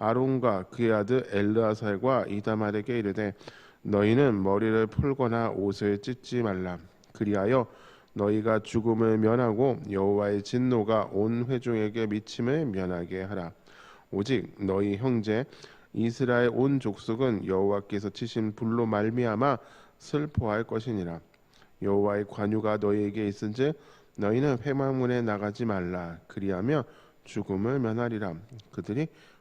아론과 그의 아들 엘르아살과 이다말에게 이르되 너희는 머리를 풀거나 옷을 찢지 말라 그리하여 너희가 죽음을 면하고 여호와의 진노가 온 회중에게 미침을 면하게 하라. 오직 너희 형제 이스라엘 온 족속은 여호와께서 치신 불로 말미암아 슬퍼할 것이니라. 여호와의 관유가 너희에게 있은즉 너희는 회막문에 나가지 말라. 그리하며 죽음을 면하리라. 그들이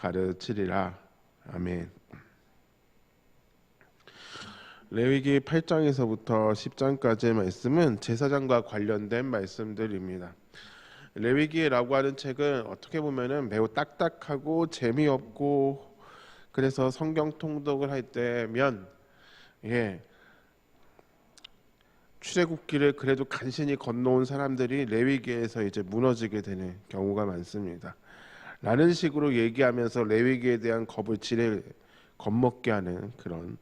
가르치리라. 아멘. 레위기 8장에서부터 10장까지의 말씀은 제사장과 관련된 말씀들입니다. 레위기라고 하는 책은 어떻게 보면은 매우 딱딱하고 재미없고 그래서 성경 통독을 할 때면 예 출애굽기를 그래도 간신히 건너온 사람들이 레위기에서 이제 무너지게 되는 경우가 많습니다. 라는 식으로 얘기하면서 레위기에 대한 겁을 지레 겁먹게 하는 그런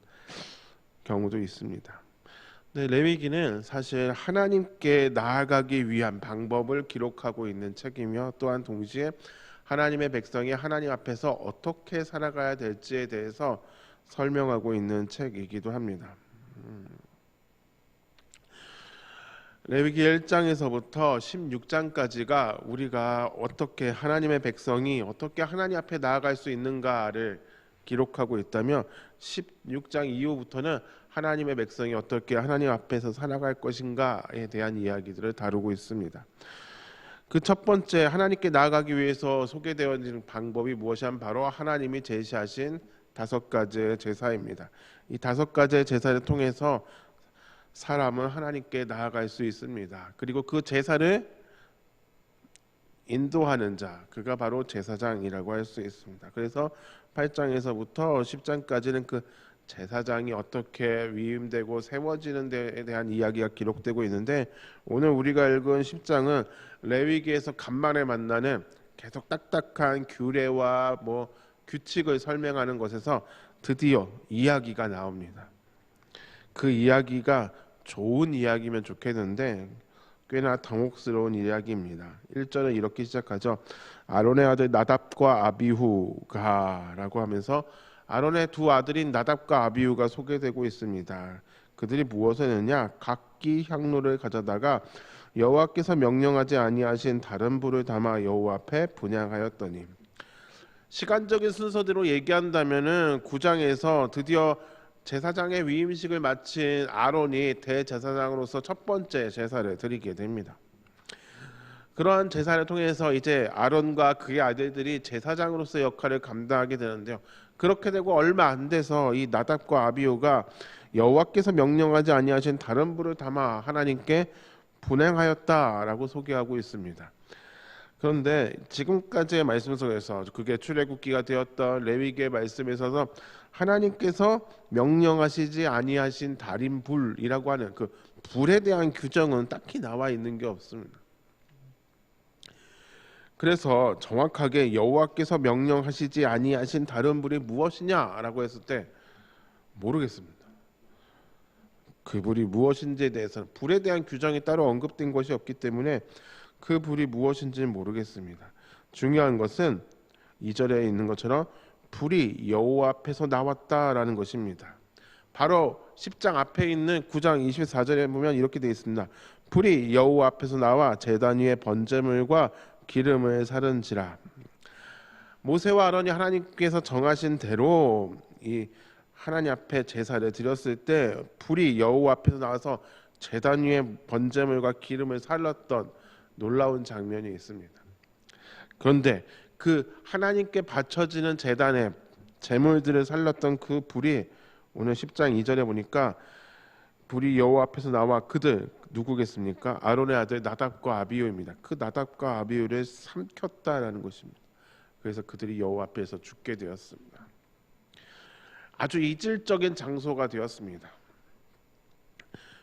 경우도 있습니다. 네, 레위기는 사실 하나님께 나아가기 위한 방법을 기록하고 있는 책이며 또한 동시에 하나님의 백성이 하나님 앞에서 어떻게 살아가야 될지에 대해서 설명하고 있는 책이기도 합니다. 음. 레위기 1장에서부터 16장까지가 우리가 어떻게 하나님의 백성이 어떻게 하나님 앞에 나아갈 수 있는가를 기록하고 있다면 16장 이후부터는 하나님의 백성이 어떻게 하나님 앞에서 살아갈 것인가에 대한 이야기들을 다루고 있습니다. 그 첫 번째 하나님께 나아가기 위해서 소개되어진 방법이 무엇이냐면 바로 하나님이 제시하신 다섯 가지의 제사입니다. 이 다섯 가지의 제사를 통해서 사람은 하나님께 나아갈 수 있습니다. 그리고 그 제사를 인도하는 자, 그가 바로 제사장이라고 할 수 있습니다. 그래서 8장에서부터 10장까지는 그 제사장이 어떻게 위임되고 세워지는 데에 대한 이야기가 기록되고 있는데 오늘 우리가 읽은 10장은 레위기에서 간만에 만나는 계속 딱딱한 규례와 뭐 규칙을 설명하는 것에서 드디어 이야기가 나옵니다. 그 이야기가 좋은 이야기면 좋겠는데 꽤나 당혹스러운 이야기입니다. 1절은 이렇게 시작하죠. 아론의 아들 나답과 아비후가라고 하면서 아론의 두 아들인 나답과 아비후가 소개되고 있습니다. 그들이 무엇을 했느냐? 각기 향로를 가져다가 여호와께서 명령하지 아니하신 다른 불을 담아 여호와 앞에 분양하였더니 시간적인 순서대로 얘기한다면은 9장에서 드디어 제사장의 위임식을 마친 아론이 대제사장으로서 첫 번째 제사를 드리게 됩니다. 그러한 제사를 통해서 이제 아론과 그의 아들들이 제사장으로서 역할을 감당하게 되는데요. 그렇게 되고 얼마 안 돼서 이 나답과 아비오가 여호와께서 명령하지 아니하신 다른 불을 담아 하나님께 분행하였다라고 소개하고 있습니다. 그런데 지금까지의 말씀 속에서 그게 출애굽기가 되었던 레위기의 말씀에 있어서 하나님께서 명령하시지 아니하신 달인 불이라고 하는 그 불에 대한 규정은 딱히 나와 있는 게 없습니다. 그래서 정확하게 여호와께서 명령하시지 아니하신 다른 불이 무엇이냐라고 했을 때 모르겠습니다. 그 불이 무엇인지에 대해서는 불에 대한 규정이 따로 언급된 것이 없기 때문에 그 불이 무엇인지는 모르겠습니다. 중요한 것은 이절에 있는 것처럼 불이 여호와 앞에서 나왔다라는 것입니다. 바로 10장 앞에 있는 9장 24절에 보면 이렇게 되어 있습니다. 불이 여호와 앞에서 나와 제단 위에 번제물과 기름을 사른지라. 모세와 아론이 하나님께서 정하신 대로 이 하나님 앞에 제사를 드렸을 때 불이 여호와 앞에서 나와서 제단 위에 번제물과 기름을 살랐던 놀라운 장면이 있습니다. 그런데 그 하나님께 바쳐지는 제단에 제물들을 살렸던 그 불이 오늘 10장 2절에 보니까 불이 여호와 앞에서 나와 그들 누구겠습니까? 아론의 아들 나답과 아비우입니다. 그 나답과 아비우를 삼켰다라는 것입니다. 그래서 그들이 여호와 앞에서 죽게 되었습니다. 아주 이질적인 장소가 되었습니다.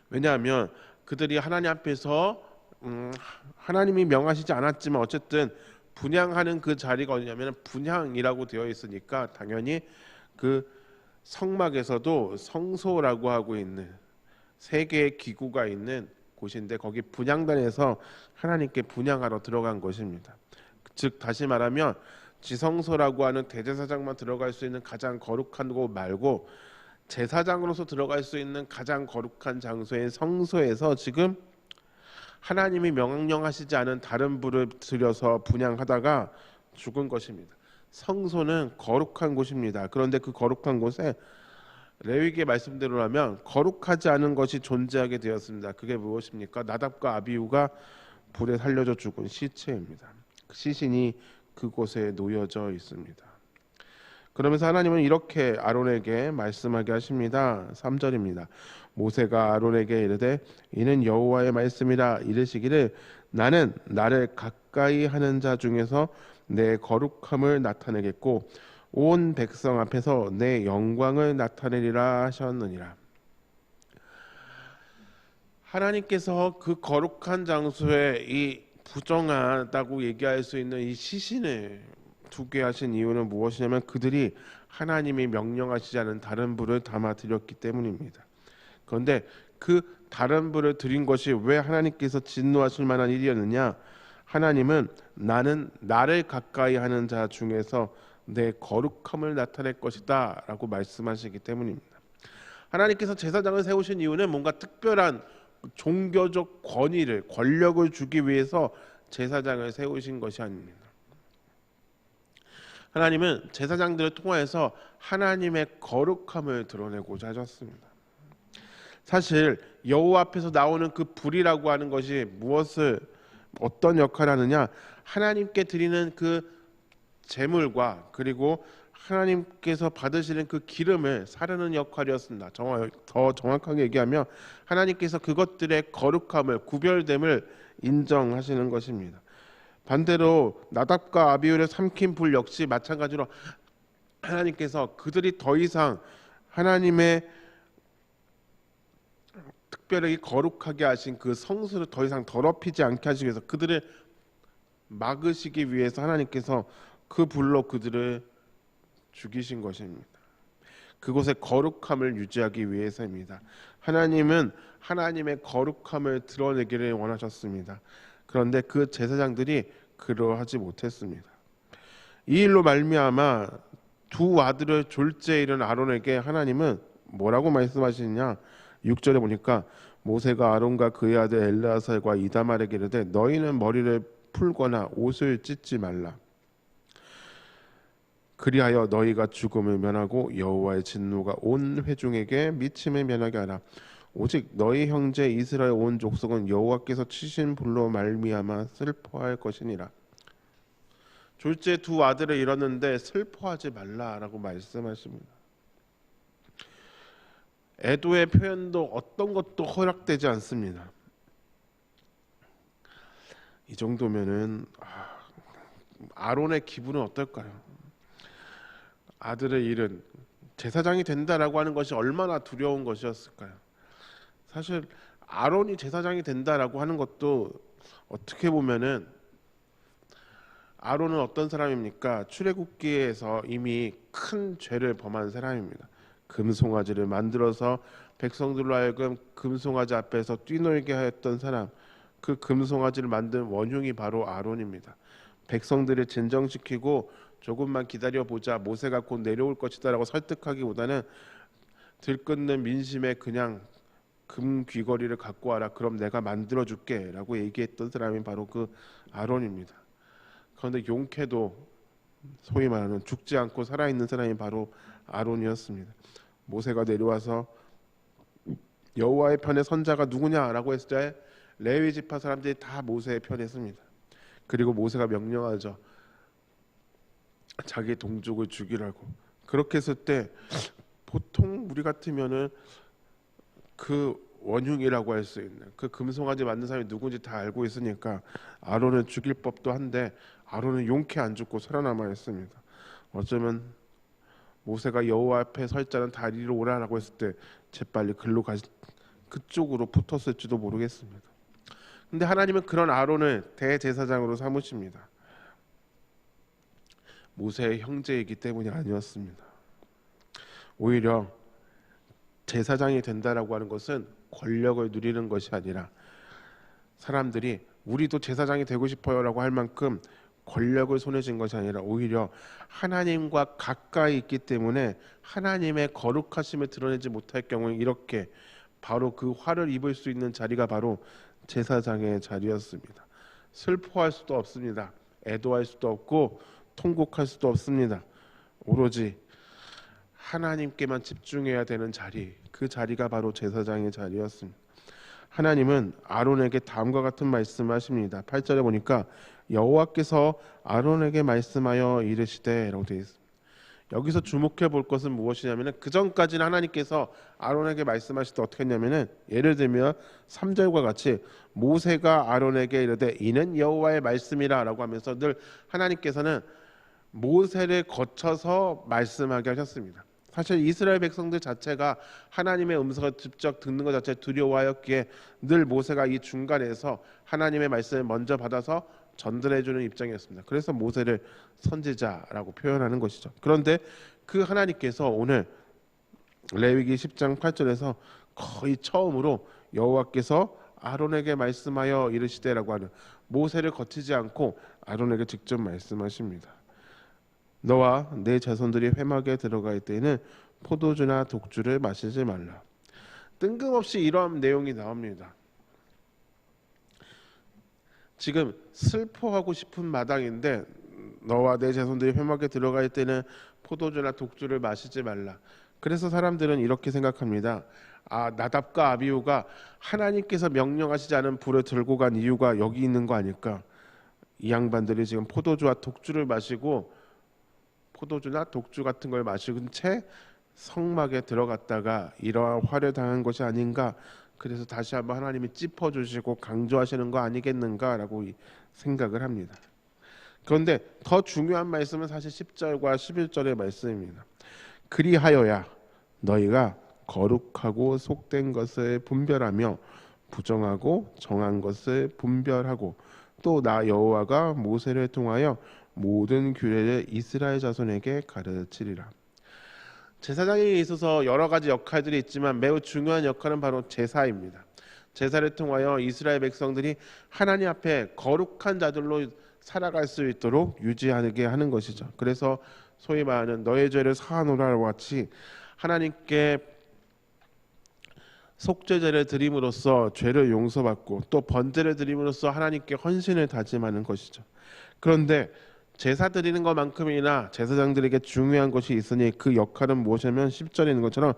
왜냐하면 그들이 하나님 앞에서 음, 하나님이 명하시지 않았지만 어쨌든 분양하는 그 자리가 어디냐면 분향이라고 되어 있으니까 당연히 그 성막에서도 성소라고 하고 있는 세 개의 기구가 있는 곳인데 거기 분향단에서 하나님께 분향하러 들어간 것입니다. 즉 다시 말하면 지성소라고 하는 대제사장만 들어갈 수 있는 가장 거룩한 곳 말고 제사장으로서 들어갈 수 있는 가장 거룩한 장소인 성소에서 지금 하나님이 명령하시지 않은 다른 불을 들여서 분양하다가 죽은 것입니다. 성소는 거룩한 곳입니다. 그런데 그 거룩한 곳에 레위기의 말씀대로라면 거룩하지 않은 것이 존재하게 되었습니다. 그게 무엇입니까? 나답과 아비우가 불에 살려져 죽은 시체입니다. 그 시신이 그곳에 놓여져 있습니다. 그러면서 하나님은 이렇게 아론에게 말씀하게 하십니다. 3절입니다. 모세가 아론에게 이르되 이는 여호와의 말씀이라 이르시기를 나는 나를 가까이 하는 자 중에서 내 거룩함을 나타내겠고 온 백성 앞에서 내 영광을 나타내리라 하셨느니라. 하나님께서 그 거룩한 장소에 이 부정하다고 얘기할 수 있는 이 시신을 두게 하신 이유는 무엇이냐면 그들이 하나님이 명령하시지 않은 다른 불을 담아 드렸기 때문입니다. 그런데 그 다른 불을 드린 것이 왜 하나님께서 진노하실 만한 일이었느냐? 하나님은 나는 나를 가까이 하는 자 중에서 내 거룩함을 나타낼 것이다라고 말씀하시기 때문입니다. 하나님께서 제사장을 세우신 이유는 뭔가 특별한 종교적 권위를 권력을 주기 위해서 제사장을 세우신 것이 아닙니다. 하나님은 제사장들을 통하여서 하나님의 거룩함을 드러내고자 하셨습니다. 사실 여호와 앞에서 나오는 그 불이라고 하는 것이 무엇을 어떤 역할을 하느냐 하나님께 드리는 그 제물과 그리고 하나님께서 받으시는 그 기름을 사르는 역할이었습니다. 더 정확하게 얘기하면 하나님께서 그것들의 거룩함을 구별됨을 인정하시는 것입니다. 반대로 나답과 아비울의 삼킨 불 역시 마찬가지로 하나님께서 그들이 더 이상 하나님의 특별히 거룩하게 하신 그 성수를 더 이상 더럽히지 않게 하시기 위해서 그들을 막으시기 위해서 하나님께서 그 불로 그들을 죽이신 것입니다. 그곳의 거룩함을 유지하기 위해서입니다. 하나님은 하나님의 거룩함을 드러내기를 원하셨습니다. 그런데 그 제사장들이 그러하지 못했습니다. 이 일로 말미암아 두 아들을 졸제 이른 아론에게 하나님은 뭐라고 말씀하시느냐? 6절에 보니까 모세가 아론과 그의 아들 엘르아살과 이다말에게 이르되 너희는 머리를 풀거나 옷을 찢지 말라. 그리하여 너희가 죽음을 면하고 여호와의 진노가 온 회중에게 미침을 면하게 하라. 오직 너희 형제 이스라엘 온 족속은 여호와께서 치신 불로 말미암아 슬퍼할 것이니라. 졸제 두 아들을 잃었는데 슬퍼하지 말라라고 말씀하십니다. 애도의 표현도 어떤 것도 허락되지 않습니다. 이 정도면은 아, 아론의 기분은 어떨까요? 아들을 잃은 제사장이 된다라고 하는 것이 얼마나 두려운 것이었을까요? 사실 아론이 제사장이 된다라고 하는 것도 어떻게 보면은 아론은 어떤 사람입니까? 출애굽기에서 이미 큰 죄를 범한 사람입니다. 금송아지를 만들어서 백성들로 하여금 금송아지 앞에서 뛰놀게 하였던 사람 그 금송아지를 만든 원흉이 바로 아론입니다. 백성들을 진정시키고 조금만 기다려 보자 모세가 곧 내려올 것이다라고 설득하기보다는 들끓는 민심에 그냥 금 귀걸이를 갖고 와라 그럼 내가 만들어 줄게라고 얘기했던 사람이 바로 그 아론입니다. 그런데 용케도 소위 말하는 죽지 않고 살아 있는 사람이 바로 아론이었습니다. 모세가 내려와서 여호와의 편에 선자가 누구냐라고 했을 때 레위 지파 사람들이 다 모세의 편에 습니다. 그리고 모세가 명령하죠. 자기 동족을 죽이라고. 그렇게 했을 때 보통 우리 같으면은 그 원흉이라고 할 수 있는 그 금송아지 만든 사람이 누군지 다 알고 있으니까 아론을 죽일 법도 한데 아론은 용케 안 죽고 살아남아 있습니다. 어쩌면 모세가 여호와 앞에 설 자는 다리로 오라라고 했을 때 재빨리 글로 가 그쪽으로 붙었을지도 모르겠습니다. 근데 하나님은 그런 아론을 대제사장으로 삼으십니다. 모세의 형제이기 때문이 아니었습니다. 오히려 제사장이 된다라고 하는 것은 권력을 누리는 것이 아니라 사람들이 우리도 제사장이 되고 싶어요라고 할 만큼 권력을 손에 쥔 것이 아니라 오히려 하나님과 가까이 있기 때문에 하나님의 거룩하심을 드러내지 못할 경우에 이렇게 바로 그 화를 입을 수 있는 자리가 바로 제사장의 자리였습니다. 슬퍼할 수도 없습니다. 애도할 수도 없고 통곡할 수도 없습니다. 오로지 하나님께만 집중해야 되는 자리, 그 자리가 바로 제사장의 자리였습니다. 하나님은 아론에게 다음과 같은 말씀하십니다. 8절에 보니까 여호와께서 아론에게 말씀하여 이르시되라고 되어 있습니다. 여기서 주목해 볼 것은 무엇이냐면은 그 전까지는 하나님께서 아론에게 말씀하실 때 어떻게 했냐면은 예를 들면 3절과 같이 모세가 아론에게 이르되 이는 여호와의 말씀이라라고 하면서 늘 하나님께서는 모세를 거쳐서 말씀하게 하셨습니다. 사실 이스라엘 백성들 자체가 하나님의 음성을 직접 듣는 것 자체 두려워하였기에 늘 모세가 이 중간에서 하나님의 말씀을 먼저 받아서 전달해 주는 입장이었습니다. 그래서 모세를 선지자라고 표현하는 것이죠. 그런데 그 하나님께서 오늘 레위기 10장 8절에서 거의 처음으로 여호와께서 아론에게 말씀하여 이르시되라고 하는 모세를 거치지 않고 아론에게 직접 말씀하십니다. 너와 내 자손들이 회막에 들어갈 때에는 포도주나 독주를 마시지 말라. 뜬금없이 이러한 내용이 나옵니다. 지금 슬퍼하고 싶은 마당인데 너와 내 자손들이 회막에 들어갈 때는 포도주나 독주를 마시지 말라. 그래서 사람들은 이렇게 생각합니다. 아 나답과 아비우가 하나님께서 명령하시지 않은 불을 들고 간 이유가 여기 있는 거 아닐까? 이 양반들이 지금 포도주와 독주를 마시고 포도주나 독주 같은 걸 마시는 채 성막에 들어갔다가 이러한 화를 당한 것이 아닌가 그래서 다시 한번 하나님이 짚어주시고 강조하시는 거 아니겠는가라고 생각을 합니다. 그런데 더 중요한 말씀은 사실 10절과 11절의 말씀입니다. 그리하여야 너희가 거룩하고 속된 것을 분별하며 부정하고 정한 것을 분별하고 또 나 여호와가 모세를 통하여 모든 규례를 이스라엘 자손에게 가르치리라. 제사장에 있어서 여러 가지 역할들이 있지만 매우 중요한 역할은 바로 제사입니다. 제사를 통하여 이스라엘 백성들이 하나님 앞에 거룩한 자들로 살아갈 수 있도록 유지하게 하는 것이죠. 그래서 소위 말하는 너의 죄를 사하노라와 같이 하나님께 속죄제를 드림으로써 죄를 용서받고 또 번제를 드림으로써 하나님께 헌신을 다짐하는 것이죠. 그런데 제사 드리는 것만큼이나 제사장들에게 중요한 것이 있으니 그 역할은 무엇이냐면 10절에 있는 것처럼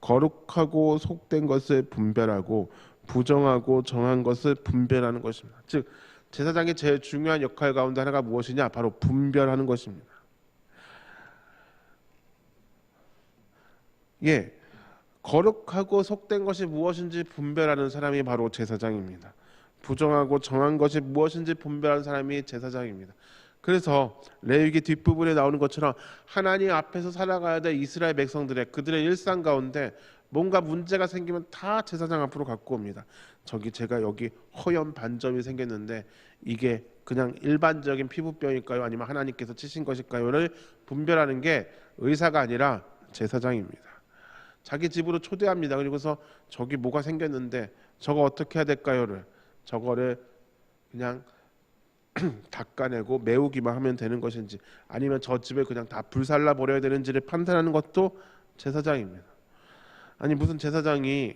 거룩하고 속된 것을 분별하고 부정하고 정한 것을 분별하는 것입니다. 즉 제사장의 제일 중요한 역할 가운데 하나가 무엇이냐? 바로 분별하는 것입니다. 예. 거룩하고 속된 것이 무엇인지 분별하는 사람이 바로 제사장입니다. 부정하고 정한 것이 무엇인지 분별하는 사람이 제사장입니다. 그래서 레위기 뒷부분에 나오는 것처럼 하나님 앞에서 살아가야 될 이스라엘 백성들의 그들의 일상 가운데 뭔가 문제가 생기면 다 제사장 앞으로 갖고 옵니다. 저기 제가 여기 허연 반점이 생겼는데 이게 그냥 일반적인 피부병일까요? 아니면 하나님께서 치신 것일까요?를 분별하는 게 의사가 아니라 제사장입니다. 자기 집으로 초대합니다. 그리고서 저기 뭐가 생겼는데 저거 어떻게 해야 될까요를 저거를 그냥 닦아내고 메우기만 하면 되는 것인지 아니면 저 집에 그냥 다 불살라 버려야 되는지를 판단하는 것도 제사장입니다. 아니 무슨 제사장이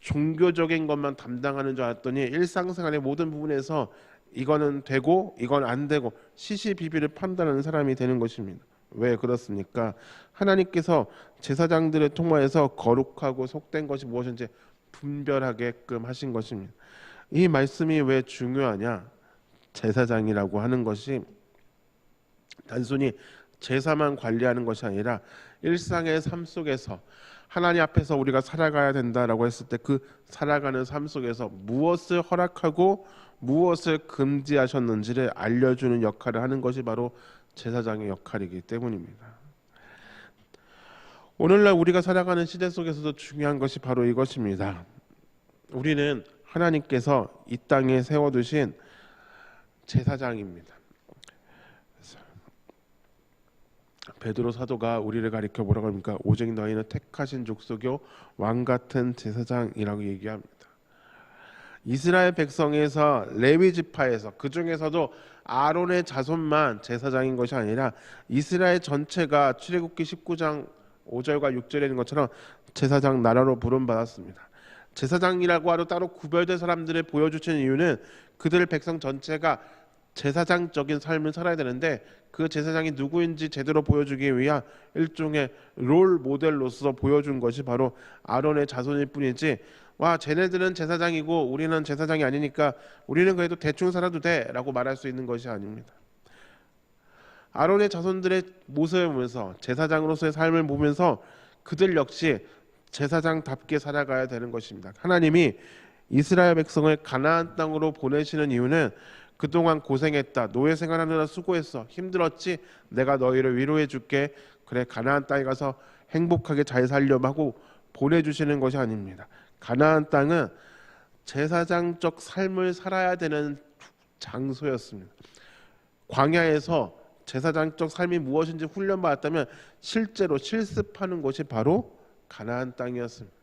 종교적인 것만 담당하는 줄 알았더니 일상생활의 모든 부분에서 이거는 되고 이건 안 되고 시시비비를 판단하는 사람이 되는 것입니다. 왜 그렇습니까? 하나님께서 제사장들을 통하여서 거룩하고 속된 것이 무엇인지 분별하게끔 하신 것입니다. 이 말씀이 왜 중요하냐? 제사장이라고 하는 것이 단순히 제사만 관리하는 것이 아니라 일상의 삶 속에서 하나님 앞에서 우리가 살아가야 된다라고 했을 때 그 살아가는 삶 속에서 무엇을 허락하고 무엇을 금지하셨는지를 알려주는 역할을 하는 것이 바로 제사장의 역할이기 때문입니다. 오늘날 우리가 살아가는 시대 속에서도 중요한 것이 바로 이것입니다. 우리는 하나님께서 이 땅에 세워두신 제사장입니다. 베드로 사도가 우리를 가리켜 뭐라고 합니까? 오직 너희는 택하신 족속요 왕 같은 제사장이라고 얘기합니다. 이스라엘 백성에서 레위 지파에서 그 중에서도 아론의 자손만 제사장인 것이 아니라 이스라엘 전체가 출애굽기 19장 5절과 6절에 있는 것처럼 제사장 나라로 부름 받았습니다. 제사장이라고 하러 따로 구별된 사람들을 보여주시는 이유는 그들 백성 전체가 제사장적인 삶을 살아야 되는데 그 제사장이 누구인지 제대로 보여주기 위한 일종의 롤 모델로서 보여준 것이 바로 아론의 자손일 뿐이지 와 쟤네들은 제사장이고 우리는 제사장이 아니니까 우리는 그래도 대충 살아도 돼라고 말할 수 있는 것이 아닙니다. 아론의 자손들의 모습을 보면서 제사장으로서의 삶을 보면서 그들 역시 제사장답게 살아가야 되는 것입니다. 하나님이 이스라엘 백성을 가나안 땅으로 보내시는 이유는 그동안 고생했다. 노예 생활하느라 수고했어. 힘들었지? 내가 너희를 위로해 줄게. 그래 가나안 땅에 가서 행복하게 잘 살렴 하고 보내 주시는 것이 아닙니다. 가나안 땅은 제사장적 삶을 살아야 되는 장소였습니다. 광야에서 제사장적 삶이 무엇인지 훈련받았다면 실제로 실습하는 곳이 바로 가나안 땅이었습니다.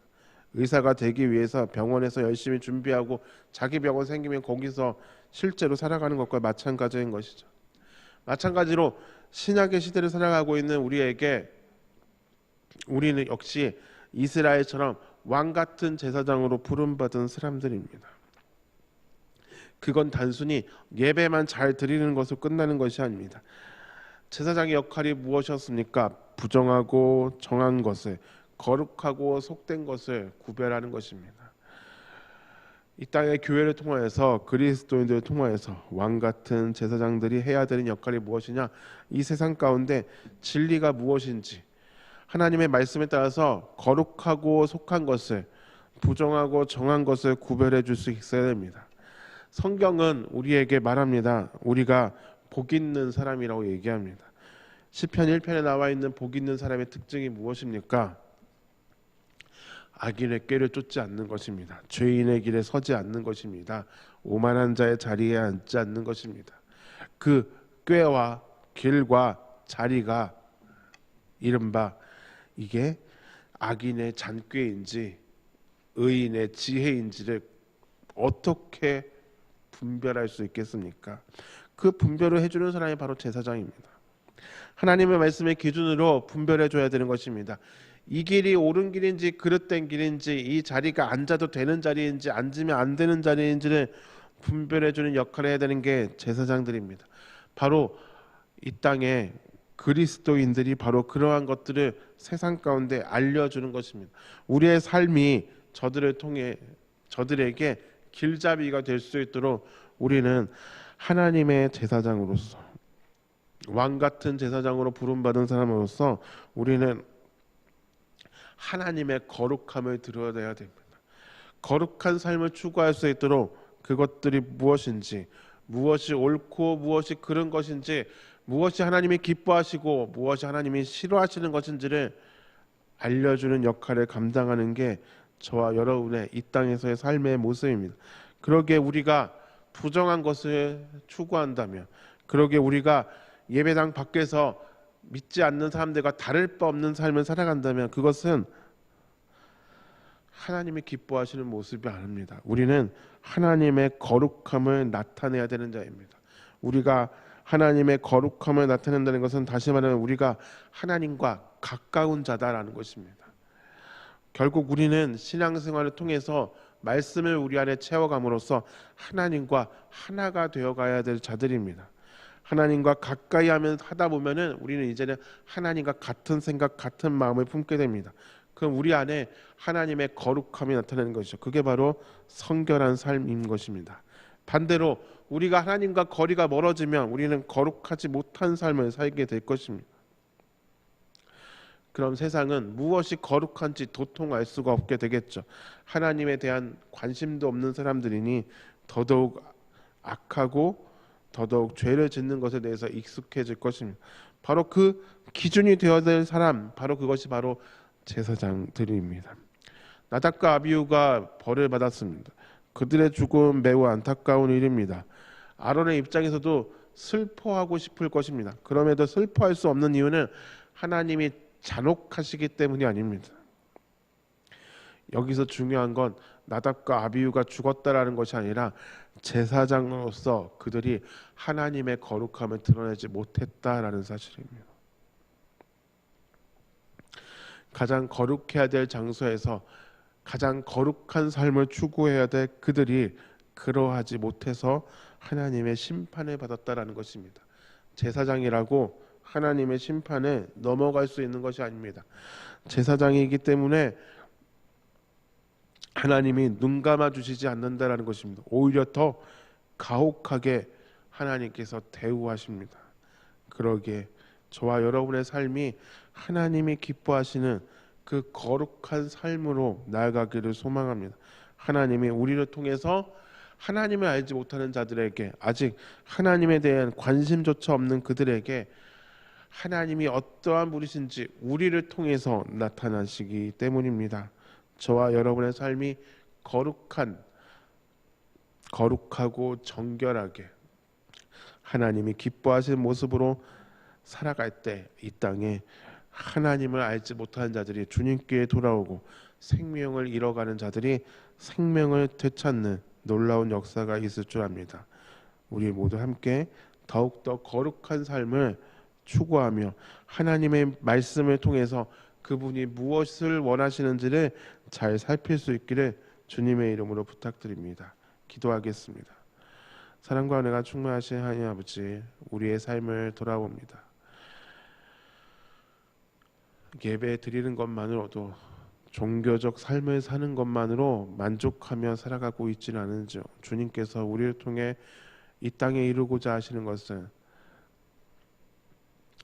의사가 되기 위해서 병원에서 열심히 준비하고 자기 병원 생기면 거기서 실제로 살아가는 것과 마찬가지인 것이죠. 마찬가지로 신약의 시대를 살아가고 있는 우리에게 우리는 역시 이스라엘처럼 왕 같은 제사장으로 부름받은 사람들입니다. 그건 단순히 예배만 잘 드리는 것으로 끝나는 것이 아닙니다. 제사장의 역할이 무엇이었습니까? 부정하고 정한 것을 거룩하고 속된 것을 구별하는 것입니다. 이 땅의 교회를 통하여서 그리스도인들을 통하여서 왕 같은 제사장들이 해야 되는 역할이 무엇이냐? 이 세상 가운데 진리가 무엇인지 하나님의 말씀에 따라서 거룩하고 속한 것을 부정하고 정한 것을 구별해 줄 수 있어야 됩니다. 성경은 우리에게 말합니다. 우리가 복 있는 사람이라고 얘기합니다. 시편 1편에 나와 있는 복 있는 사람의 특징이 무엇입니까? 악인의 꾀를 쫓지 않는 것입니다. 죄인의 길에 서지 않는 것입니다. 오만한 자의 자리에 앉지 않는 것입니다. 그 꾀와 길과 자리가 이른바 이게 악인의 잔꾀인지 의인의 지혜인지를 어떻게 분별할 수 있겠습니까? 그 분별을 해주는 사람이 바로 제사장입니다. 하나님의 말씀의 기준으로 분별해 줘야 되는 것입니다. 이 길이 옳은 길인지 그릇된 길인지 이 자리가 앉아도 되는 자리인지 앉으면 안 되는 자리인지를 분별해 주는 역할을 해야 되는 게 제사장들입니다. 바로 이 땅에 그리스도인들이 바로 그러한 것들을 세상 가운데 알려주는 것입니다. 우리의 삶이 저들을 통해 저들에게 길잡이가 될 수 있도록 우리는 하나님의 제사장으로서 왕 같은 제사장으로 부름받은 사람으로서 우리는 하나님의 거룩함을 드러내야 됩니다. 거룩한 삶을 추구할 수 있도록 그것들이 무엇인지 무엇이 옳고 무엇이 그른 것인지 무엇이 하나님이 기뻐하시고 무엇이 하나님이 싫어하시는 것인지를 알려주는 역할을 감당하는 게 저와 여러분의 이 땅에서의 삶의 모습입니다. 그러기에 우리가 부정한 것을 추구한다면, 그러기에 우리가 예배당 밖에서 믿지 않는 사람들과 다를 바 없는 삶을 살아간다면 그것은 하나님이 기뻐하시는 모습이 아닙니다. 우리는 하나님의 거룩함을 나타내야 되는 자입니다. 우리가 하나님의 거룩함을 나타낸다는 것은 다시 말하면 우리가 하나님과 가까운 자다라는 것입니다. 결국 우리는 신앙생활을 통해서 말씀을 우리 안에 채워감으로써 하나님과 하나가 되어 가야 될 자들입니다. 하나님과 가까이 하면 하다 보면은 우리는 이제는 하나님과 같은 생각, 같은 마음을 품게 됩니다. 그럼 우리 안에 하나님의 거룩함이 나타나는 것이죠. 그게 바로 성결한 삶인 것입니다. 반대로 우리가 하나님과 거리가 멀어지면 우리는 거룩하지 못한 삶을 살게 될 것입니다. 그럼 세상은 무엇이 거룩한지 도통 알 수가 없게 되겠죠. 하나님에 대한 관심도 없는 사람들이니 더더욱 악하고 더더욱 죄를 짓는 것에 대해서 익숙해질 것입니다. 바로 그 기준이 되어야 될 사람, 바로 그것이 바로 제사장들입니다. 나답과 아비우가 벌을 받았습니다. 그들의 죽음 매우 안타까운 일입니다. 아론의 입장에서도 슬퍼하고 싶을 것입니다. 그럼에도 슬퍼할 수 없는 이유는 하나님이 잔혹하시기 때문이 아닙니다. 여기서 중요한 건 나답과 아비유가 죽었다라는 것이 아니라 제사장으로서 그들이 하나님의 거룩함을 드러내지 못했다라는 사실입니다. 가장 거룩해야 될 장소에서 가장 거룩한 삶을 추구해야 될 그들이 그러하지 못해서 하나님의 심판을 받았다라는 것입니다. 제사장이라고 하나님의 심판에 넘어갈 수 있는 것이 아닙니다. 제사장이기 때문에 하나님이 눈 감아 주시지 않는다라는 것입니다. 오히려 더 가혹하게 하나님께서 대우하십니다. 그러기에 저와 여러분의 삶이 하나님이 기뻐하시는 그 거룩한 삶으로 나아가기를 소망합니다. 하나님이 우리를 통해서 하나님을 알지 못하는 자들에게 아직 하나님에 대한 관심조차 없는 그들에게 하나님이 어떠한 분이신지 우리를 통해서 나타나시기 때문입니다. 저와 여러분의 삶이 거룩한 거룩하고 정결하게 하나님이 기뻐하시는 모습으로 살아갈 때 이 땅에 하나님을 알지 못하는 자들이 주님께 돌아오고 생명을 잃어가는 자들이 생명을 되찾는 놀라운 역사가 있을 줄 압니다. 우리 모두 함께 더욱더 거룩한 삶을 추구하며 하나님의 말씀을 통해서 그분이 무엇을 원하시는지를 잘 살필 수 있기를 주님의 이름으로 부탁드립니다. 기도하겠습니다. 사랑과 은혜가 충만하신 하나님 아버지, 우리의 삶을 돌아봅니다. 예배 드리는 것만으로도 종교적 삶을 사는 것만으로 만족하며 살아가고 있지는 않은지요. 주님께서 우리를 통해 이 땅에 이루고자 하시는 것은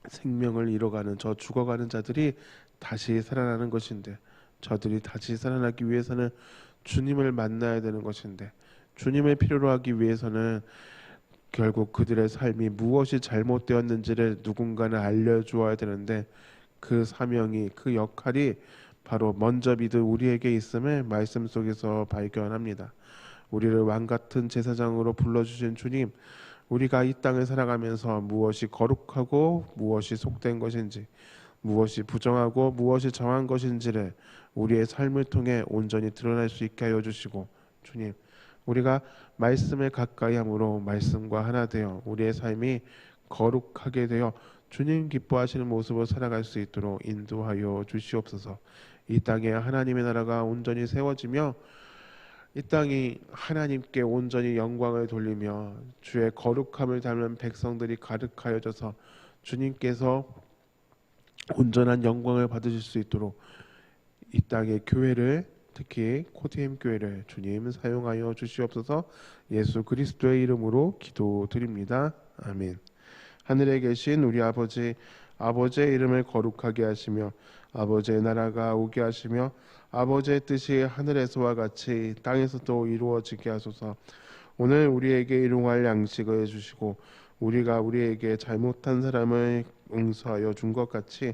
생명을 잃어가는 저 죽어가는 자들이 다시 살아나는 것인데 저들이 다시 살아나기 위해서는 주님을 만나야 되는 것인데 주님을 필요로 하기 위해서는 결국 그들의 삶이 무엇이 잘못되었는지를 누군가는 알려주어야 되는데 그 사명이 그 역할이 바로 먼저 믿을 우리에게 있음을 말씀 속에서 발견합니다. 우리를 왕 같은 제사장으로 불러주신 주님, 우리가 이 땅을 살아가면서 무엇이 거룩하고 무엇이 속된 것인지, 무엇이 부정하고 무엇이 정한 것인지를 우리의 삶을 통해 온전히 드러낼 수 있게 하여 주시고, 주님, 우리가 말씀에 가까이 함으로 말씀과 하나 되어 우리의 삶이 거룩하게 되어 주님 기뻐하시는 모습으로 살아갈 수 있도록 인도하여 주시옵소서. 이 땅에 하나님의 나라가 온전히 세워지며 이 땅이 하나님께 온전히 영광을 돌리며 주의 거룩함을 닮은 백성들이 가득하여져서 주님께서 온전한 영광을 받으실 수 있도록 이 땅의 교회를 특히 코디엠 교회를 주님 사용하여 주시옵소서 예수 그리스도의 이름으로 기도드립니다. 아멘. 하늘에 계신 우리 아버지 아버지의 이름을 거룩하게 하시며 아버지의 나라가 오게 하시며 아버지의 뜻이 하늘에서와 같이 땅에서도 이루어지게 하소서. 오늘 우리에게 일용할 양식을 주시고 우리가 우리에게 잘못한 사람을 용서하여 준 것 같이